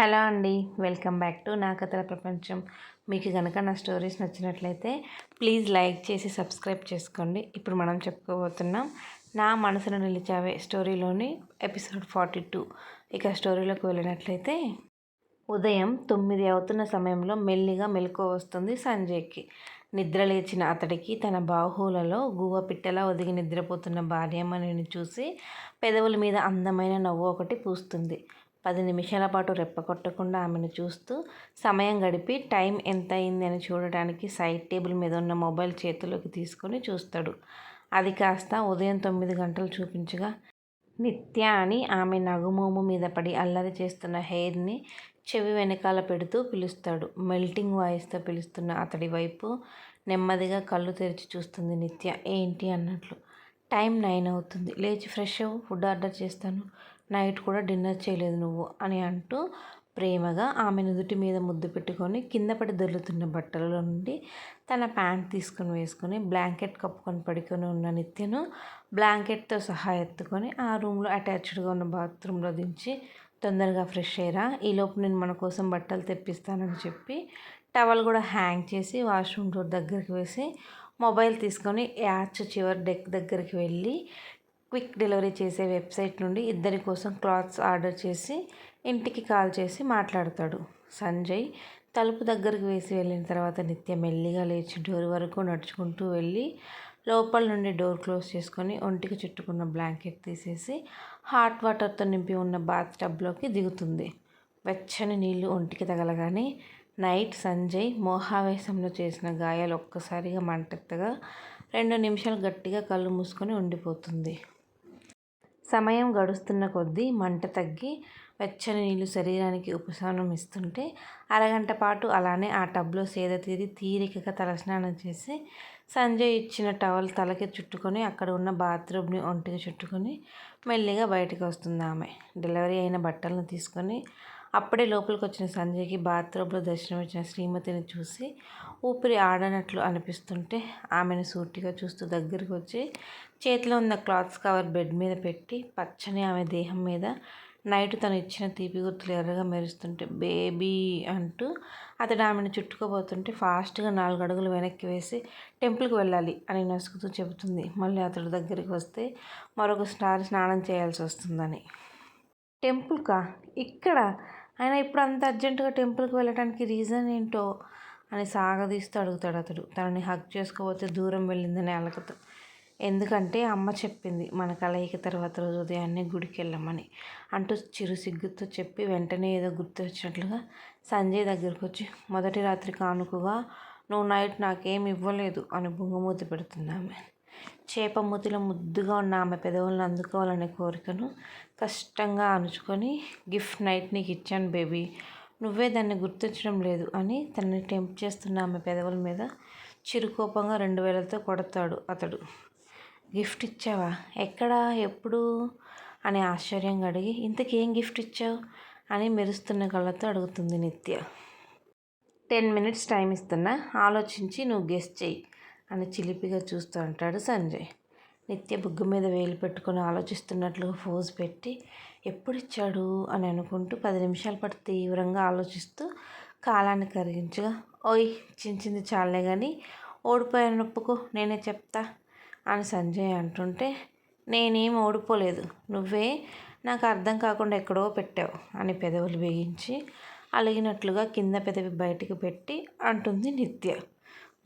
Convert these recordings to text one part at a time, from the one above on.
Hello అండి welcome back to నా కథల ప్రపంచం. మీకు కనుక నా స్టోరీస్ నచ్చినట్లయితే ప్లీజ్ లైక్ చేసి సబ్స్క్రైబ్ చేసుకోండి. ఇప్పుడు మనం చెప్పుకోబోతున్నాం నా మనసును నిలిచావే స్టోరీలోని ఎపిసోడ్ ఫార్టీ టూ. ఇక స్టోరీలోకి వెళ్ళినట్లయితే ఉదయం తొమ్మిది అవుతున్న సమయంలో మెల్లిగా మెలకు వస్తుంది సంజయ్కి. నిద్ర లేచిన అతడికి తన బాహువులలో గువ్వ పిట్టలా ఒదిగి నిద్రపోతున్న భార్యమ్మని చూసి పెదవుల మీద అందమైన నవ్వు ఒకటి పూస్తుంది. పది నిమిషాల పాటు రెప్పగొట్టకుండా ఆమెను చూస్తూ సమయం గడిపి టైం ఎంత అయింది అని చూడడానికి సైడ్ టేబుల్ మీద ఉన్న మొబైల్ చేతిలోకి తీసుకొని చూస్తాడు. అది కాస్త ఉదయం తొమ్మిది గంటలు చూపించగా నిత్య అని ఆమె నగుమోము మీద పడి అల్లరి చేస్తున్న హెయిర్ని చెవి వెనకాల పెడుతూ పిలుస్తాడు. మెల్టింగ్ వాయిస్తో పిలుస్తున్న అతడి వైపు నెమ్మదిగా కళ్ళు తెరిచి చూస్తుంది నిత్య. ఏంటి అన్నట్లు టైం నైన్ అవుతుంది. లేచి ఫ్రెష్ అవ్వు ఫుడ్ ఆర్డర్ చేస్తాను. నైట్ కూడా డిన్నర్ చేయలేదు నువ్వు అని అంటూ ప్రేమగా ఆమె నుదుటి మీద ముద్దు పెట్టుకొని కింద పడి దొర్లుతున్న బట్టలలో నుండి తన ప్యాంట్ తీసుకొని వేసుకొని బ్లాంకెట్ కప్పుకొని పడుకొని ఉన్న నిత్యను బ్లాంకెట్తో సహా ఎత్తుకొని ఆ రూమ్లో అటాచ్డ్గా ఉన్న బాత్రూంలో దించి తొందరగా ఫ్రెష్ అయ్యరా. ఈలోపు నేను మన కోసం బట్టలు తెప్పిస్తానని చెప్పి టవల్ కూడా హ్యాంగ్ చేసి వాష్రూమ్ డోర్ దగ్గరికి వేసి మొబైల్ తీసుకొని యాచ్ చివరి డెక్ దగ్గరికి వెళ్ళి క్విక్ డెలివరీ చేసే వెబ్సైట్ నుండి ఇద్దరి కోసం క్లాత్స్ ఆర్డర్ చేసి ఇంటికి కాల్ చేసి మాట్లాడతాడు. సంజయ్ తలుపు దగ్గరికి వేసి వెళ్ళిన తర్వాత నిత్య మెల్లిగా లేచి డోర్ వరకు నడుచుకుంటూ వెళ్ళి లోపల నుండి డోర్ క్లోజ్ చేసుకొని ఒంటికి చుట్టుకున్న బ్లాంకెట్ తీసేసి హాట్ వాటర్తో నింపి ఉన్న బాత్ టబ్లోకి దిగుతుంది. వెచ్చని నీళ్ళు ఒంటికి తగలగానే నైట్ సంజయ్ మోహావేశంలో చేసిన గాయాలు ఒక్కసారిగా మంటెత్తగా రెండు నిమిషాలు గట్టిగా కళ్ళు మూసుకొని ఉండిపోతుంది. సమయం గడుస్తున్న కొద్దీ మంట తగ్గి వెచ్చని నీళ్ళు శరీరానికి ఉపశమనం ఇస్తుంటే అరగంట పాటు అలానే ఆ టబ్లో సేద తీరి తీరికగా తలస్నానం చేసి సంజయ్ ఇచ్చిన టవల్ తలకి చుట్టుకొని అక్కడ ఉన్న బాత్రూమ్ని ఒంటికి చుట్టుకొని మెల్లిగా బయటకు వస్తుంది ఆమె. డెలివరీ అయిన బట్టలను తీసుకొని అప్పుడే లోపలికి వచ్చిన సంజయ్కి బాత్రూంలో దర్శనం ఇచ్చిన శ్రీమతిని చూసి ఊపిరి ఆడనట్లు అనిపిస్తుంటే ఆమెను సూటిగా చూస్తూ దగ్గరికి వచ్చి చేతిలో ఉన్న క్లాత్స్ కవర్ బెడ్ మీద పెట్టి పచ్చని ఆమె దేహం మీద నైట్ తను ఇచ్చిన తీపి గుర్తులు ఎర్రగా మెరుస్తుంటే బేబీ అంటూ అతడు ఆమెను చుట్టుకోబోతుంటే ఫాస్ట్గా నాలుగు అడుగులు వెనక్కి వేసి టెంపుల్కి వెళ్ళాలి అని నసుకుతూ చెబుతుంది. మళ్ళీ అతడు దగ్గరికి వస్తే మరొక స్టార్ స్నానం చేయాల్సి వస్తుందని. టెంపుల్కా? ఇక్కడ ఆయన ఇప్పుడు అంత అర్జెంటుగా టెంపుల్కి వెళ్ళడానికి రీజన్ ఏంటో అని సాగదీస్తూ అడుగుతాడు అతడు. తనని హక్ చేసుకోకపోతే దూరం వెళ్ళిందని అలకతో. ఎందుకంటే అమ్మ చెప్పింది మన కలయిక తర్వాత రోజు ఉదయాన్నే గుడికి వెళ్ళమని. అంటూ చిరు సిగ్గుతో చెప్పి వెంటనే ఏదో గుర్తు వచ్చినట్లుగా సంజయ్ దగ్గరకు వచ్చి మొదటి రాత్రి కానుకగా నువ్వు నైట్ నాకేం ఇవ్వలేదు అని బుంగమూతి పెడుతుంది ఆమె. చేప చేపమూతిలో ముద్దుగా ఉన్న ఆమె పెదవులను అందుకోవాలనే కోరికను కష్టంగా అణుచుకొని గిఫ్ట్ నైట్ నీకు ఇచ్చాను బేబీ. నువ్వే దాన్ని గుర్తించడం లేదు అని తనని టెంప్ చేస్తున్న ఆమె పెదవుల మీద చిరుకోపంగా రెండు వేలతో కొడతాడు అతడు. గిఫ్ట్ ఇచ్చావా? ఎక్కడా? ఎప్పుడు? అని ఆశ్చర్యంగా అడిగి ఇంతకేం గిఫ్ట్ ఇచ్చావు? అని మెరుస్తున్న కళ్ళతో అడుగుతుంది నిత్య. టెన్ మినిట్స్ టైం ఇస్తున్నా. ఆలోచించి నువ్వు గెస్ట్ చెయ్యి. అని చిలిపిగా చూస్తూ ఉంటాడు సంజయ్. నిత్య బుగ్గు మీద వేలు పెట్టుకొని ఆలోచిస్తున్నట్లుగా ఫోజ్ పెట్టి ఎప్పుడు ఇచ్చాడు అని అనుకుంటూ పది నిమిషాల పాటు తీవ్రంగా ఆలోచిస్తూ కాలాన్ని కరిగించగా ఓయ్ చించింది చాలే కానీ ఓడిపోయాను నొప్పుకో నేనే చెప్తా అని సంజయ్ అంటుంటే నేనేం ఓడిపోలేదు. నువ్వే నాకు అర్థం కాకుండా ఎక్కడో పెట్టావు అని పెదవులు బిగించి అలిగినట్లుగా కింద పెదవి బయటికి పెట్టి అంటుంది నిత్య.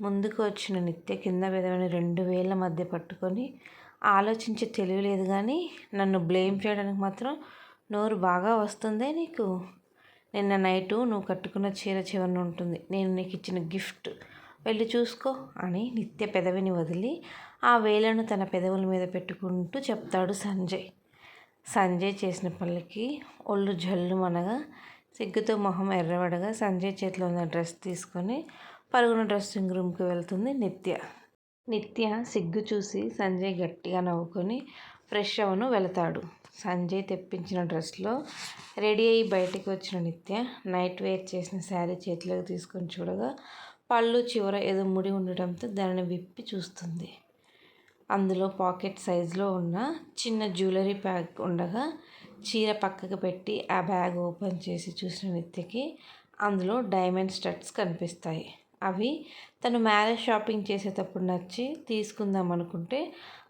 ముందుకు వచ్చిన నిత్య కింద పెదవిని రెండు వేల మధ్య పట్టుకొని ఆలోచించి తెలియలేదు కానీ నన్ను బ్లేమ్ చేయడానికి మాత్రం నోరు బాగా వస్తుందే నీకు? నిన్న నైటు నువ్వు కట్టుకున్న చీర చివరిన ఉంటుంది. నేను నీకు ఇచ్చిన గిఫ్ట్. వెళ్ళి చూసుకో అని నిత్య పెదవిని వదిలి ఆ వేలను తన పెదవుల మీద పెట్టుకుంటూ చెప్తాడు సంజయ్. సంజయ్ చేసిన పళ్ళకి ఒళ్ళు జల్లు మనగా సిగ్గుతో మొహం ఎర్రబడగా సంజయ్ చేతిలో ఉన్న డ్రెస్ తీసుకొని పరుగున డ్రెస్సింగ్ రూమ్కి వెళ్తుంది నిత్య. నిత్య సిగ్గు చూసి సంజయ్ గట్టిగా నవ్వుకొని ఫ్రెష్ అవను వెళతాడు. సంజయ్ తెప్పించిన డ్రెస్లో రెడీ అయ్యి బయటికి వచ్చిన నిత్య నైట్ వేర్ చేసిన శారీ చేతిలోకి తీసుకొని చూడగా పళ్ళు చివర ఏదో ముడి ఉండటంతో దానిని విప్పి చూస్తుంది. అందులో పాకెట్ సైజులో ఉన్న చిన్న జ్యువెలరీ ప్యాక్ ఉండగా చీర పక్కకు పెట్టి ఆ బ్యాగ్ ఓపెన్ చేసి చూసిన నిత్యకి అందులో డైమండ్ స్టడ్స్ కనిపిస్తాయి. అవి తను మ్యారేజ్ షాపింగ్ చేసేటప్పుడు నచ్చి తీసుకుందాం అనుకుంటే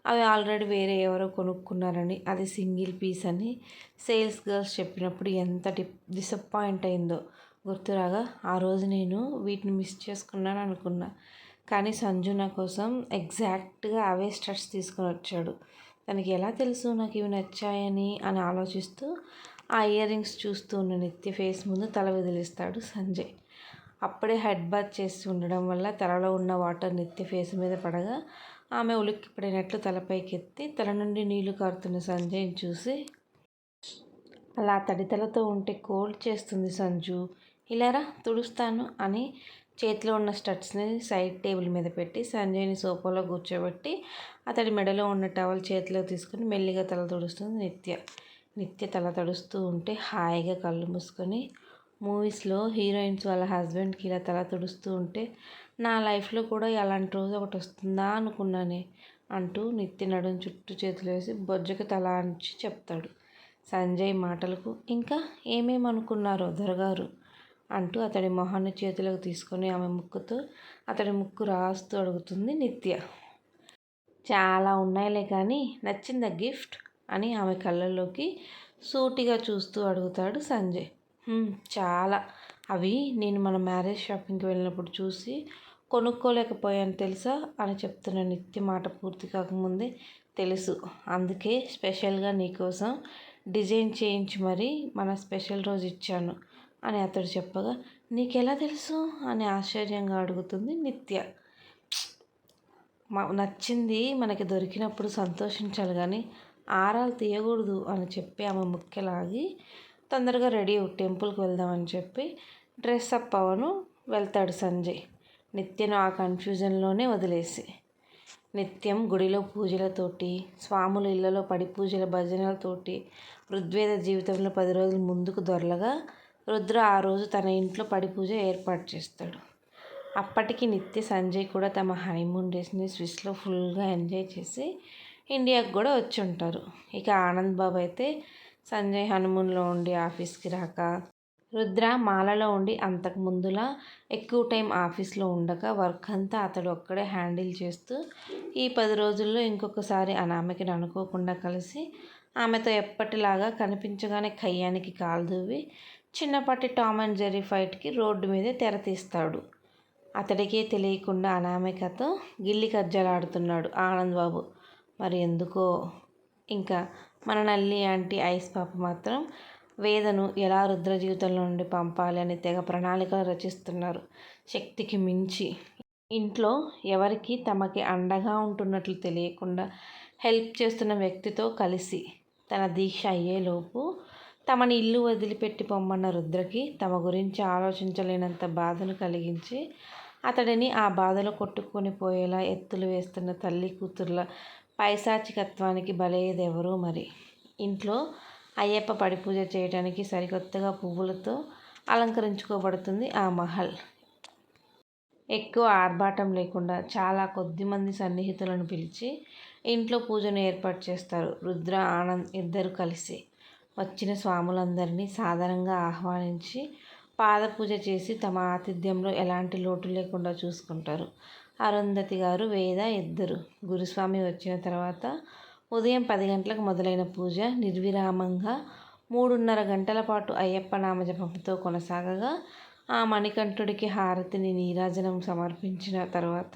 అవి ఆల్రెడీ వేరే ఎవరో కొనుక్కున్నారని అది సింగిల్ పీస్ అని సేల్స్ గర్ల్స్ చెప్పినప్పుడు ఎంత డి డిసప్పాయింట్ అయిందో గుర్తురాగా ఆ రోజు నేను వీటిని మిస్ చేసుకున్నాను అనుకున్నా. కానీ సంజు నా కోసం ఎగ్జాక్ట్గా అవే స్టడ్స్ తీసుకొని వచ్చాడు. తనకి ఎలా తెలుసు నాకు ఇవి నచ్చాయని అని ఆలోచిస్తూ ఆ ఇయర్ రింగ్స్ చూస్తూ ఉన్న నిత్య ఫేస్ ముందు తల వదిలిస్తాడు సంజయ్. అప్పుడే హెడ్ బాత్ చేసి ఉండడం వల్ల తలలో ఉన్న వాటర్ నిత్య ఫేస్ మీద పడగా ఆమె ఉలిక్కి పడినట్లు తలపైకెత్తి తల నుండి నీళ్ళు కారుతున్న సంజయ్ని చూసి అలా తడితలతో ఉంటే కోల్డ్ చేస్తుంది సంజు. ఇలారా తుడుస్తాను అని చేతిలో ఉన్న స్టడ్స్ని సైడ్ టేబుల్ మీద పెట్టి సంజయ్ని సోఫాలో కూర్చోబెట్టి అతడి మెడలో ఉన్న టవల్ చేతిలో తీసుకుని మెల్లిగా తల తుడుస్తుంది నిత్య. నిత్య తల తడుస్తూ ఉంటే హాయిగా కళ్ళు మూసుకొని మూవీస్లో హీరోయిన్స్ వాళ్ళ హస్బెండ్కి ఇలా తల తుడుస్తూ ఉంటే నా లైఫ్లో కూడా అలాంటి రోజు ఒకటి వస్తుందా అనుకున్నానే అంటూ నిత్య నడుం చుట్టూ చేతులు వేసి బొజ్జకి తల అంచి చెప్తాడు. సంజయ్ మాటలకు ఇంకా ఏమేమనుకున్నారో దొరగారు? అంటూ అతడి మొహాన్ని చేతులకు తీసుకొని ఆమె ముక్కుతో అతడి ముక్కు రాస్తూ అడుగుతుంది నిత్య. చాలా ఉన్నాయిలే కానీ నచ్చిందా గిఫ్ట్? అని ఆమె కళ్ళల్లోకి సూటిగా చూస్తూ అడుగుతాడు సంజయ్. చాలా. అవి నేను మన మ్యారేజ్ షాపింగ్కి వెళ్ళినప్పుడు చూసి కొనుక్కోలేకపోయాను తెలుసా అని చెప్తున్న నిత్య మాట పూర్తి కాకముందే తెలుసు. అందుకే స్పెషల్గా నీకోసం డిజైన్ చేయించి మరీ మన స్పెషల్ రోజు ఇచ్చాను అని అతడు చెప్పగా నీకెలా తెలుసు? అని ఆశ్చర్యంగా అడుగుతుంది నిత్య. నచ్చింది మనకి దొరికినప్పుడు సంతోషించాలి కానీ ఆరాలు తీయకూడదు అని చెప్పి ఆమె ముఖ్యలాగి తొందరగా రెడీ టెంపుల్కి వెళ్దామని చెప్పి డ్రెస్ అప్ అవను వెళ్తాడు సంజయ్. నిత్యను ఆ కన్ఫ్యూజన్లోనే వదిలేసి. నిత్యం గుడిలో పూజలతోటి స్వాముల ఇళ్ళలో పడి పూజల భజనలతోటి ఋగ్వేద జీవితంలో పది రోజులు ముందుకు దొరలగా రుద్ర ఆ రోజు తన ఇంట్లో పడి పూజ ఏర్పాటు చేస్తాడు. అప్పటికి నిత్య సంజయ్ కూడా తమ హనీమూన్ డేస్ని స్విస్లో ఫుల్గా ఎంజాయ్ చేసి ఇండియాకు కూడా వచ్చి ఉంటారు. ఇక ఆనంద్ బాబు అయితే సంజయ్ హనుమూన్లో ఉండి ఆఫీస్కి రాక రుద్ర మాలలో ఉండి అంతకు ముందులా ఎక్కువ టైం ఆఫీస్లో ఉండగా వర్క్ అంతా అతడు ఒక్కడే హ్యాండిల్ చేస్తూ ఈ పది రోజుల్లో ఇంకొకసారి అనామెకి అనుకోకుండా కలిసి ఆమెతో ఎప్పటిలాగా కనిపించగానే కయ్యానికి కాలు దూవి చిన్నపాటి టామ్ అండ్ జెర్రీ ఫైట్కి రోడ్డు మీదే తెర తీస్తాడు. అతడికే తెలియకుండా అనామికతో గిల్లి కజ్జలాడుతున్నాడు ఆనంద్ బాబు. మరి ఎందుకో ఇంకా మన నల్లి ఆంటీ ఐస్ పాప మాత్రం వేదను ఎలా రుద్ర జీవితంలో నుండి పంపాలి అని తెగ ప్రణాళికలు రచిస్తున్నారు. శక్తికి మించి. ఇంట్లో ఎవరికి తమకి అండగా ఉంటున్నట్లు తెలియకుండా హెల్ప్ చేస్తున్న వ్యక్తితో కలిసి తన దీక్ష అయ్యేలోపు తమని ఇల్లు వదిలిపెట్టి పొమ్మన్న రుద్రకి తమ గురించి ఆలోచించలేనంత బాధను కలిగించి అతడిని ఆ బాధలో కొట్టుకొని పోయేలా ఎత్తులు వేస్తున్న తల్లి కూతుర్ల పైశాచికత్వానికి బలయ్యేదెవరో మరి? ఇంట్లో అయ్యప్ప పడి పూజ చేయడానికి సరికొత్తగా పువ్వులతో అలంకరించుకోబడుతుంది ఆ మహల్. ఎక్కువ ఆర్భాటం లేకుండా చాలా కొద్ది మంది సన్నిహితులను పిలిచి ఇంట్లో పూజను ఏర్పాటు చేస్తారు. రుద్ర ఆనంద్ ఇద్దరు కలిసి వచ్చిన స్వాములందరినీ సాధారణంగా ఆహ్వానించి పాదపూజ చేసి తమ ఆతిథ్యంలో ఎలాంటి లోటు లేకుండా చూసుకుంటారు. అరుంధతి గారు వేద ఇద్దరు. గురుస్వామి వచ్చిన తర్వాత ఉదయం పది గంటలకు మొదలైన పూజ నిర్విరామంగా మూడున్నర గంటల పాటు అయ్యప్ప నామజపంతో కొనసాగగా ఆ మణికంఠుడికి హారతిని నీరాజనం సమర్పించిన తర్వాత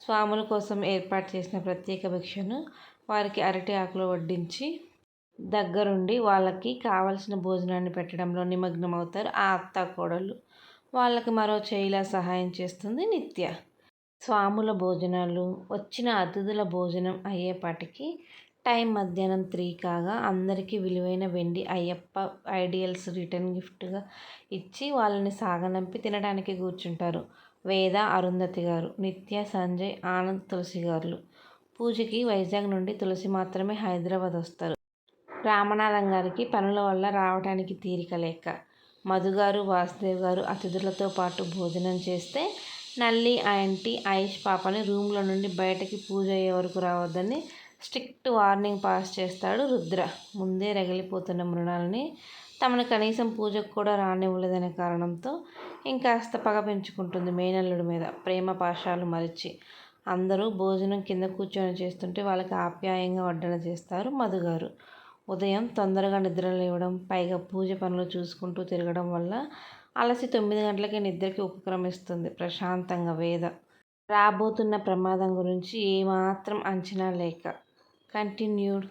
స్వాముల కోసం ఏర్పాటు చేసిన ప్రత్యేక భిక్షను వారికి అరటి ఆకులు వడ్డించి దగ్గరుండి వాళ్ళకి కావలసిన భోజనాన్ని పెట్టడంలో నిమగ్నమవుతారు ఆ అత్త కోడలు వాళ్ళకి మరో చేయిలా సహాయం చేస్తుంది నిత్య. స్వాముల భోజనాలు వచ్చిన అతిథుల భోజనం అయ్యేపాటికి టైం మధ్యాహ్నం త్రీ కాగా అందరికీ విలువైన వెండి అయ్యప్ప ఐడియల్స్ రిటర్న్ గిఫ్ట్గా ఇచ్చి వాళ్ళని సాగనంపి తినడానికి కూర్చుంటారు. వేద అరుంధతి గారు నిత్య సంజయ్ ఆనంద్ తులసి గారు పూజకి వైజాగ్ నుండి తులసి మాత్రమే హైదరాబాద్ వస్తారు. రామనాథం గారికి పనుల వల్ల రావడానికి తీరిక లేక మధుగారు వాసుదేవ్ గారు అతిథులతో పాటు భోజనం చేస్తే నల్లి ఆంటీ ఆయుష్ పాపని రూమ్లో నుండి బయటకి పూజ అయ్యే వరకు రావద్దని స్ట్రిక్ట్ వార్నింగ్ పాస్ చేస్తాడు రుద్ర. ముందే రగిలిపోతున్న మృణాలని తమను కనీసం పూజకు కూడా రానివ్వలేదనే కారణంతో ఇంకాస్త పగ పెంచుకుంటుంది మేనల్లుడి మీద. ప్రేమ పాశాలు మరిచి అందరూ భోజనం కింద కూర్చొని చేస్తుంటే వాళ్ళకి ఆప్యాయంగా వడ్డన చేస్తారు మధుగారు. ఉదయం తొందరగా నిద్ర లేవడం పైగా పూజ పనులు చూసుకుంటూ తిరగడం వల్ల అలసి తొమ్మిది గంటలకే నిద్రకి ఉపక్రమిస్తుంది. ప్రశాంతంగా వేద. రాబోతున్న ప్రమాదం గురించి ఏమాత్రం అంచనా లేక. కంటిన్యూడ్